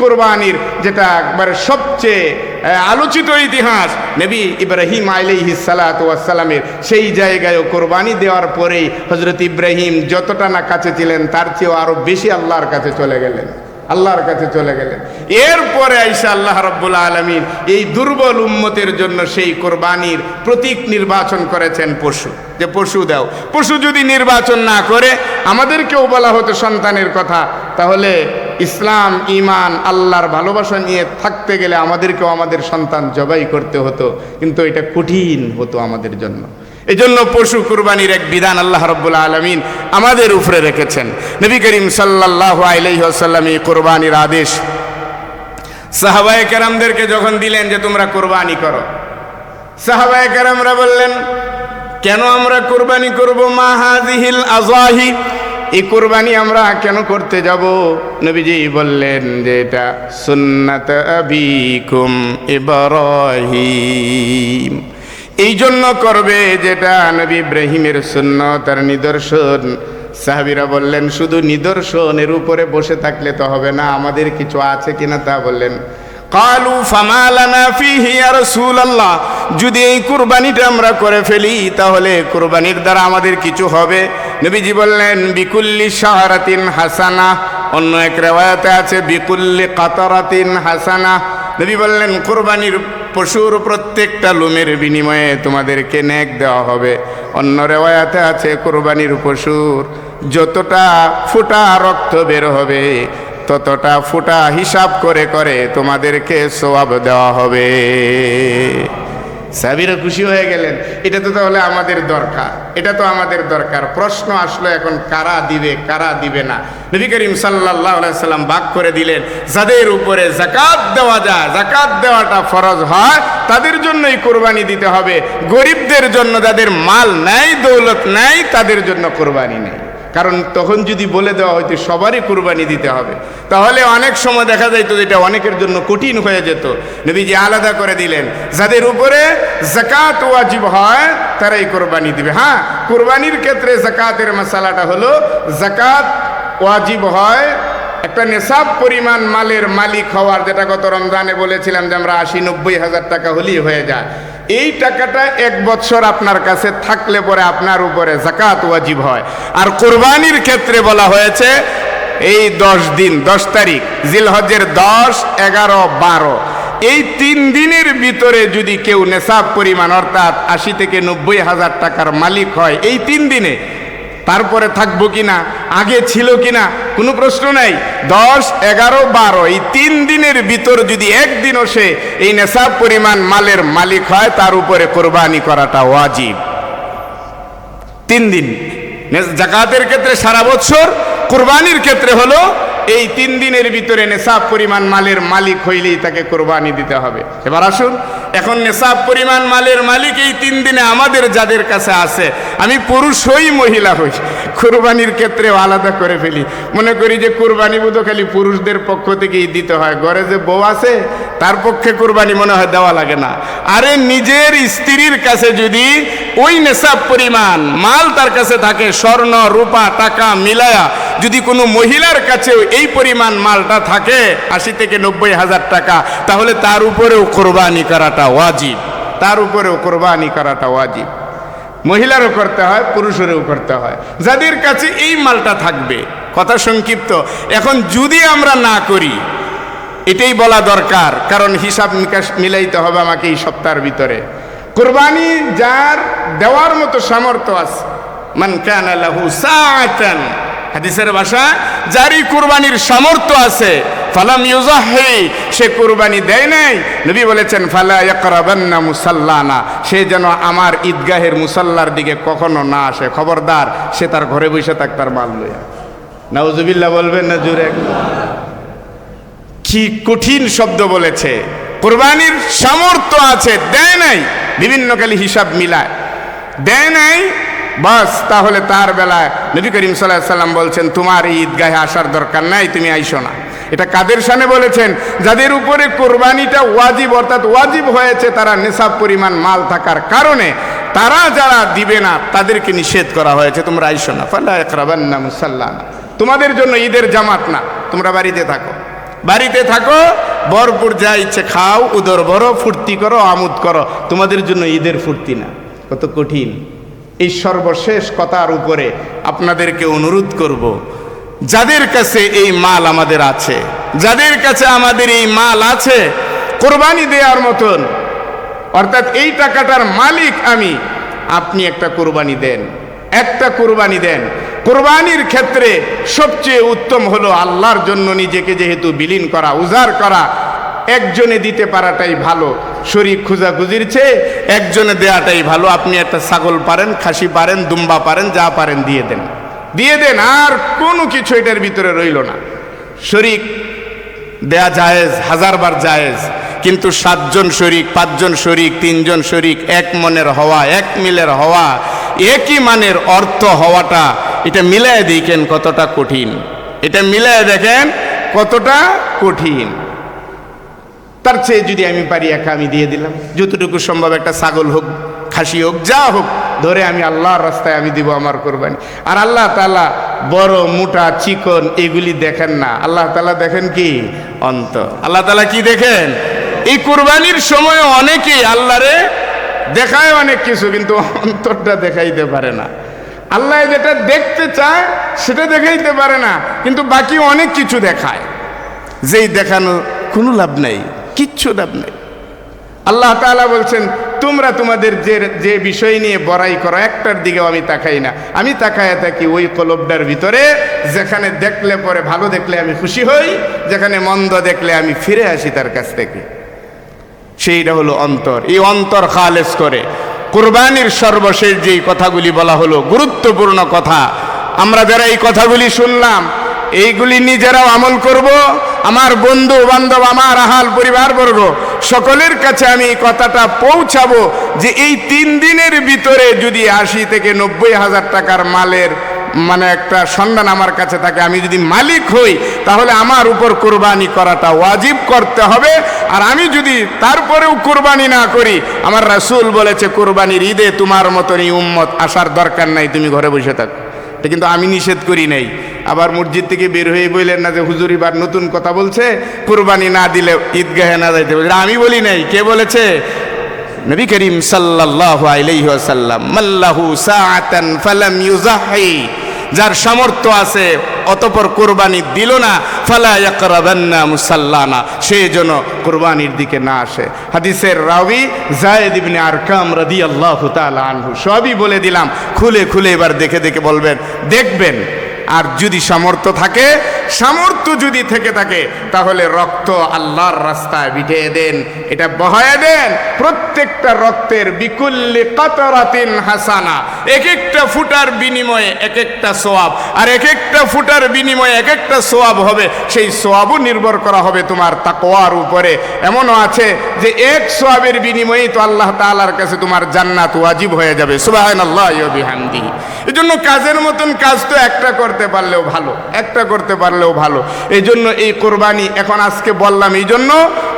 কোরবানির যেটা একবারে সবচেয়ে আলোচিত ইতিহাস, নবী ইব্রাহিম আলাইহি সালামের সেই জায়গায় কোরবানি দেওয়ার পরেই হজরত ইব্রাহিম যতটা না কাছে ছিলেন, তার চেয়েও আরও বেশি আল্লাহর কাছে চলে গেলেন, আল্লাহর কাছে চলে গেলেন। এরপরে আইসা আল্লাহ রব্বুল আলমিন এই দুর্বল উম্মতের জন্য সেই কোরবানির প্রতীক নির্বাচন করেছেন পশু। যে পশু দাও, পশু যদি নির্বাচন না করে, আমাদেরকেও বলা হতো সন্তানের কথা, তাহলে ইসলাম ইমান আল্লাহর ভালোবাসা নিয়ে থাকতে গেলে আমাদেরকেও আমাদের সন্তান জবাই করতে হতো, কিন্তু এটা কঠিন হতো আমাদের জন্য। এজন্য পশু কুরবানির এক বিধান আল্লাহ রব্বুল আলমিন আমাদের উপরে রেখেছেন। নবী করিম সাল্লাহ আলাইসাল্লাম এই কোরবানির আদেশ সাহাবায় কেরামদেরকে যখন দিলেন যে তোমরা কোরবানি করো, সাহাবায়ে কেরামরা বললেন, কেন আমরা কোরবানি করব? মা হাজিহিল আজাহি এই কোরবানি আমরা কেন করতে যাব? নবীজি বললেন যে এটা সুন্নাত আবিকুম ইব্রাহিম। এই জন্য করবে যেটা নবী ইব্রাহিমের সুন্নত তার নিদর্শন। সাহাবিরা বললেন, শুধু নিদর্শনের উপরে বসে থাকলে তো হবে না, আমাদের কিছু আছে কিনা তা বললেন। কালু ফামালানা ফিহি ইয়া রাসূলুল্লাহ। যদি এই কুরবানিটা আমরা করে ফেলি, তাহলে কুরবানির দ্বারা আমাদের কিছু হবে। নবীজি বললেন, বিকুল্লি শাহরাতিন হাসানা। অন্য এক রেওয়ায়াতে আছে, বিকুল্লি কাতারাতিন হাসানা। নবী বললেন, কোরবানির পশুর প্রত্যেকটা লুমের বিনিময়ে তোমাদেরকে নেক দেওয়া হবে। অন্য রেওয়ায়াতে আছে, কোরবানির পশুর যতটা ফুটা রক্ত বের হবে ততটা ফুটা হিসাব করে করে তোমাদেরকে সোয়াব দেওয়া হবে। সাবিরা খুশি হয়ে গেলেন। এটা তো তাহলে আমাদের দরকার। এটা তো আমাদের দরকার। প্রশ্ন আসলো এখন, কারা দিবে কারা দিবে না? নবী করিম সাল্লাহ সাল্লাম বাক করে দিলেন, যাদের উপরে জাকাত দেওয়া যায় জাকাত দেওয়াটা ফরজ হয়, তাদের জন্যই কোরবানি দিতে হবে। গরিবদের জন্য যাদের মাল নাই, দৌলত নাই, তাদের জন্য কোরবানি নেই। কারণ তখন যদি বলে দেওয়া হয়তো সবারই কুরবানি দিতে হবে। তাহলে অনেক সময় দেখা যাইতো এটা অনেকের জন্য কঠিন হয়ে যেত। নবীজি আলাদা করে দিলেন, যাদের উপরে জাকাত ওয়াজিব হয়, তারাই কোরবানি দিবে। হ্যাঁ কোরবানির ক্ষেত্রে জাকাতের মশালাটা হলো জাকাত ওয়াজিব হয়, একটা নেশাব পরিমাণ মালের মালিক হওয়ার, যেটা গত রমজানে বলেছিলাম যে আমরা আশি নব্বই হাজার টাকা হলেই হয়ে যায়। এই টাকাটা এক বছর আপনার কাছে থাকলে পরে আপনার উপরে জাকাত ওয়াজিব হয়। আর কোরবানির ক্ষেত্রে বলা হয়েছে, এই দশ দিন, দশ তারিখ জিলহজের দশ, এগারো, বারো। এই তিন দিনের ভিতরে যদি কেউ নেশাব পরিমাণ, অর্থাৎ আশি থেকে নব্বই হাজার টাকার মালিক হয়, এই তিন দিনে তারপরে থাকব কিনা? আগে ছিল কিনা? কোনো প্রশ্ন নাই। দশ, এগারো, বারো, এই তিন দিনের ভিতর যদি একদিনও সে এই নেশাব পরিমাণ মালের মালিক হয়, তার উপরে কোরবানি করাটা ওয়াজিব। তিন দিন। জাকাতের ক্ষেত্রে সারা বছর, কোরবানির ক্ষেত্রে হলো এই তিন দিনের ভিতরে নেশাব পরিমাণ মালের মালিক হইলেই তাকে কোরবানি দিতে হবে। এবার আসুন, এখন নেশাব পরিমাণ মালের মালিক এই তিন দিনে আমাদের যাদের কাছে আছে, আমি পুরুষ হই, মহিলা হই। কোরবানির ক্ষেত্রেও আলাদা করে ফেলি। মনে করি যে কোরবানি বোধ খালি পুরুষদের পক্ষ থেকেই দিতে হয়। ঘরে যে বউ আছে, তার পক্ষে কোরবানি মনে হয় দেওয়া লাগে না। আরে নিজের স্ত্রীর কাছে যদি ওই নেশাব পরিমাণ মাল তার কাছে থাকে, স্বর্ণ, রূপা, টাকা, মিলায়া, যদি কোনো মহিলার কাছেও এই পরিমাণ মালটা থাকে, আশি থেকে নব্বই হাজার টাকা, তাহলে তার উপরেও কোরবানি করাটা ওয়াজিব। তার উপরেও কোরবানি করাটা ওয়াজিব। মহিলারও করতে হয়, পুরুষেরও করতে হয়। যাদের কাছে এই মালটা থাকবে, কথা সংক্ষিপ্ত, এখন যদি আমরা না করি, এটাই বলা দরকার, কারণ হিসাব নিকাশ মিলাইতে হবে আমাকে এই সপ্তাহের ভিতরে। কোরবানি যার দেওয়ার মতো সামর্থ্য আছে, মান কানা লাহু সাআতান, হাদিসের ভাষা যারই কুরবানির সামর্থ্য আছে ফালাম ইউজাহি সে কুরবানি দেয় নাই। নবী বলেছেন, ফালা ইয়াকরাবান্না মুসাল্লানা সে যেন আমার ঈদগাহের মুসাল্লার দিকে কখনো না আসে। খবরদার, সে তার ঘরে বসে থাক, তার মাল লইয়া। নাউজুবিল্লাহ বলবেন না জুড়ে কি কঠিন শব্দ বলেছে। কোরবানির সামর্থ্য আছে, দেয় নাই। বিভিন্ন কালি হিসাব মিলায়। দেয় নাই? বাস, তাহলে তার বেলায় নবী করিম সাল্লাহ সাল্লাম বলছেন, তোমার এই ঈদগাহে আসার দরকার নাই, তুমি আইসো না। এটা কাদের সামনে বলেছেন? যাদের উপরে কোরবানিটা ওয়াজিব, অর্থাৎ ওয়াজিব হয়েছে, তারা নেশাব পরিমাণ মাল থাকার কারণে তারা যারা দিবে না, তাদেরকে নিষেধ করা হয়েছে। তোমরা আইসো না। ফাল্লা একরাবান্না মুসাল্লানা। তোমাদের জন্য ঈদের জামাত না। তোমরা বাড়িতে থাকো। বাড়িতে থাকো, ভরপুর যা ইচ্ছে খাও, উদর ভরো, ফুর্তি করো, আমোদ করো। তোমাদের জন্য ঈদের ফুর্তি না। কত কঠিন। এই সর্বশেষ কথার উপরে আপনাদেরকে অনুরোধ করব যাদের কাছে এই মাল আমাদের আছে, যাদের কাছে আমাদের এই মাল আছে, কোরবানি দেওয়ার মতন, অর্থাৎ এই টাকাটার মালিক আমি, আপনি একটা কোরবানি দেন, একটা কোরবানি দেন। কোরবানির ক্ষেত্রে সবচেয়ে উত্তম হলো আল্লাহর জন্য নিজেকে যেহেতু বিলীন করা, উজাড় করা, একজনে দিতে পারাটাই ভালো, শরীর খুঁজাখুঁজির চেয়ে একজনে দেওয়াটাই ভালো। আপনি একটা ছাগল পারেন, খাসি পারেন, দুম্বা পারেন, যা পারেন দিয়ে দেন। দিয়ে দেন, আর কোনো কিছু এটার ভিতরে রইল না। শরিক দেয়া জায়েজ হাজারবার জায়েজ, কিন্তু সাতজন শরিক, পাঁচজন শরিক, তিনজন শরিক, এক মনের হওয়া, এক মিলের হওয়া, একই মানের অর্থ হওয়াটা, এটা মিলায় দেখেন কতটা কঠিন। এটা মিলায় দেখেন কতটা কঠিন। তার চেয়ে যদি আমি পারি, একা আমি দিয়ে দিলাম। যতটুকু সম্ভব একটা ছাগল হোক খাসি হোক, যা হোক, ধরে আমি আল্লাহর রাস্তায় আমি দিব আমার কোরবানি। আর আল্লাহ তালা বড়, মোটা, চিকন, এগুলি দেখেন না। আল্লাহ তালা দেখেন কি? অন্ত। আল্লাহ তালা কি দেখেন? এই কোরবানির সময় অনেকেই আল্লাহরে দেখায় অনেক কিছু, কিন্তু অন্তরটা দেখাইতে পারে না। আল্লাহ যেটা দেখতে চায়, সেটা দেখাইতে পারে না, কিন্তু বাকি অনেক কিছু দেখায়। যেই দেখানো কোনো লাভ নেই, কিচ্ছু লাভ নেই। আল্লাহ তাআলা বলছেন তোমরা তোমাদের যে যে বিষয় নিয়ে বড়াই করো, একটার দিকেও আমি তাকাই না। আমি তাকায় থাকি ওই কলবটার ভিতরে, যেখানে দেখলে পরে, ভালো দেখলে আমি খুশি হই, যেখানে মন্দ দেখলে আমি ফিরে আসি তার কাছ থেকে। সেইটা হলো অন্তর। এই অন্তর খালেস করে। কোরবানির সর্বশেষ যেই কথাগুলি বলা হলো, গুরুত্বপূর্ণ কথা। আমরা যারা এই কথাগুলি শুনলাম এইগুলি নিজেরাও আমল করব। আমার বন্ধু, বান্ধব, আমার আহাল পরিবারবর্গ, সকলের কাছে আমি এই কথাটা পৌঁছাবো যে এই তিন দিনের ভিতরে যদি আশি থেকে নব্বই হাজার টাকার মালের মানে একটা সন্ধান আমার কাছে থাকে, আমি যদি মালিক হই, তাহলে আমার উপর কোরবানি করাটা ওয়াজিব করতে হবে। আর আমি যদি তারপরেও কোরবানি না করি, আমার রাসূল বলেছে, কোরবানির ঈদে তোমার মতনই উম্মত আসার দরকার নাই, তুমি ঘরে বসে থাকো। কিন্তু আমি নিষেধ করি নাই। আবার মসজিদ থেকে বের হয়ে বললেন না যে হুজুর এবার নতুন কথা বলছে, কোরবানি না দিলে ঈদগাহে না যাইতে বলছে আমি বলি নাই, কে বলেছে? নবী করিম সাল্লাল্লাহু আলাইহি ওয়াসাল্লাম মাল্লাহু সাআতান ফালাম ইউজাহি যার সামর্থ্য আছে, অতপর কোরবানি দিল না, ফালা ইয়াকরাবান্না মুসাল্লানা সে যেন কোরবানির দিকে না আসে। হাদিসের রাবি জায়েদ ইবনে আরকাম রাদিয়াল্লাহু তাআলা আনহু, সবই বলে দিলাম, খুলে খুলে এবার দেখে দেখে বলবেন, দেখবেন। আর যদি সামর্থ্য থাকে সামর্থ্য যদি থেকে থাকে, তাহলে রক্ত আল্লাহর রাস্তায় বিঠিয়ে দেন। এটা বহায় দেন। প্রত্যেকটা রক্তের বিকুল্লি কতরাতিন হাসানা। এক একটা ফুটার বিনিময়ে এক একটা সোয়াব। আর এক একটা ফুটার বিনিময়ে এক একটা সোয়াব হবে, সেই সোয়াবও নির্ভর করা হবে তোমার তাকওয়ার উপরে। এমনও আছে যে এক সোয়াবের বিনিময়েই তো আল্লাহ তাআলার কাছে তোমার জান্নাত ওয়াজিব হয়ে যাবে। সুবহানাল্লাহি ওয়া বিহামদিহি। এজন্য কাজের মতন কাজ তো একটা করতে পারলেও ভালো। একটা করতে পারলেও ভালো। এই জন্য এই কোরবানি এখন আজকে বললাম, এই জন্য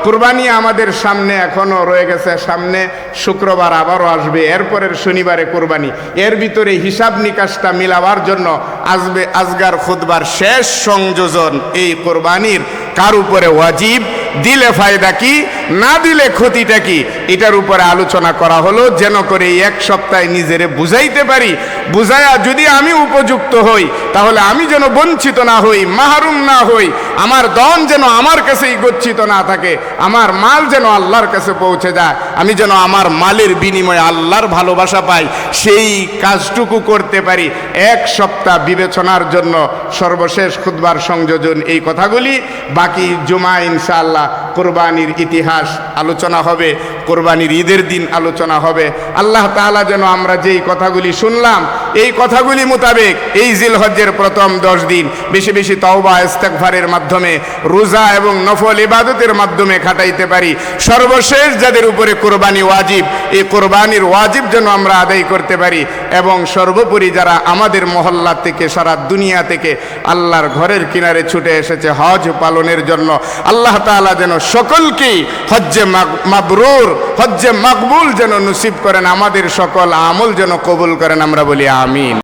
কোরবানি আমাদের সামনে এখনও রয়ে গেছে, সামনে শুক্রবার আবারও আসবে, এরপরের শনিবারে কোরবানি। এর ভিতরে হিসাব নিকাশটা মিলাবার জন্য আসবে আজগার খুদবার শেষ সংযোজন এই কোরবানির কার উপরে ওয়াজিব? দিলে ফায়দা কি? না দিলে ক্ষতিটা কি? এটার উপরে আলোচনা করা হলো, যেন করে এক সপ্তাহে নিজেরে বুঝাইতে পারি। বুঝায়া যদি আমি উপযুক্ত হই, তাহলে আমি যেন বঞ্চিত না হই, মাহরুম না হই, আমার দন যেন আমার কাছেই গচ্ছিত না থাকে, আমার মাল যেন আল্লাহর কাছে পৌঁছে যায়। আমি যেন আমার মালের বিনিময়ে আল্লাহর ভালোবাসা পাই, সেই কাজটুকু করতে পারি। এক সপ্তাহ বিবেচনার জন্য সর্বশেষ খুদবার সংযোজন এই কথাগুলি। বাকি জুমা ইনশাআল্লাহ কোরবানির ইতিহাস আলোচনা হবে, কোরবানির ঈদের দিন আলোচনা হবে। আল্লাহ তাআলা যেন আমরা যেই কথাগুলি শুনলাম, এই কথাগুলি মোতাবেক এই জিলহজ্জের প্রথম দশ দিন বেশি বেশি তওবা, ইস্তেগফারের মাধ্যমে, রোজা এবং নফল ইবাদতের মাধ্যমে খাটাইতে পারি। সর্বশেষ যাদের উপরে কোরবানি ওয়াজিব, এই কোরবানির ওয়াজিব যেন আমরা আদায় করতে পারি এবং সর্বোপরি যারা আমাদের মহল্লা থেকে, সারা দুনিয়া থেকে আল্লাহর ঘরের কিনারে ছুটে এসেছে হজ পালনের জন্য, আল্লাহ তাআলা যেন সকলকেই হজ্জে মাবরুর, হজ্জে মকবুল যেন নসিব করেন, আমাদের সকল আমল যেন কবুল করেন, আমরা বলি আমিন।